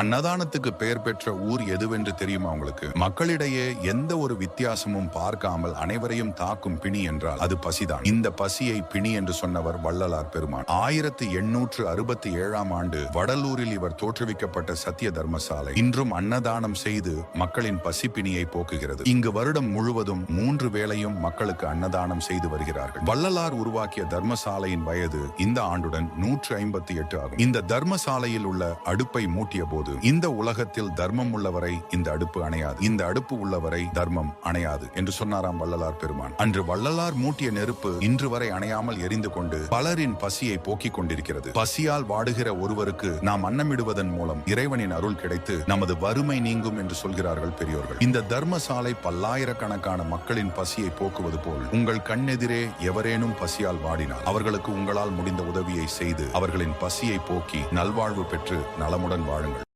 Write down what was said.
அன்னதானத்துக்கு பெயர் பெற்ற ஊர் எதுவென்று தெரியுமா உங்களுக்கு? மக்களிடையே எந்த ஒரு வித்தியாசமும் பார்க்காமல் அனைவரையும் தாக்கும் பிணி என்றால் அது பசிதான். இந்த பசியை பிணி என்று சொன்னவர் வள்ளலார் பெருமான். ஆயிரத்தி எண்ணூற்று அறுபத்தி ஏழாம் ஆண்டு வடலூரில் இவர் தோற்றுவிக்கப்பட்ட சத்திய தர்மசாலை இன்றும் அன்னதானம் செய்து மக்களின் பசி பிணியை போக்குகிறது. இங்கு வருடம் முழுவதும் மூன்று வேளையும் மக்களுக்கு அன்னதானம் செய்து வருகிறார்கள். வள்ளலார் உருவாக்கிய தர்மசாலையின் வயது இந்த ஆண்டுடன் நூற்று ஐம்பத்தி எட்டு ஆகும். இந்த தர்மசாலையில் உள்ள அடுப்பை மூட்டிய போது இந்த உலகத்தில் தர்மம் உள்ளவரை இந்த அடுப்பு அணையாது. இந்த அடுப்பு உள்ளவரை தர்மம் அணையாது என்று சொன்னாராம் வள்ளலார் பெருமான். அன்று வள்ளலார் மூட்டிய நெருப்பு இன்று வரை அணையாமல் எரிந்து கொண்டு பலரின் பசியை போக்கிக் கொண்டிருக்கிறது. பசியால் வாடுகிற ஒருவருக்கு நாம் அன்னமிடுவதன் மூலம் இறைவனின் அருள் கிடைத்து நமது வறுமை நீங்கும் என்று சொல்கிறார்கள் பெரியோர்கள். இந்த தர்மசாலை பல்லாயிரக்கணக்கான மக்களின் பசியை போக்குவது போல் உங்கள் கண்ணெதிரே எவரேனும் பசியால் வாடினால் அவர்களுக்கு உங்களால் முடிந்த உதவியை செய்து அவர்களின் பசியை போக்கி நல்வாழ்வு பெற்று நலமுடன் வாழுங்கள்.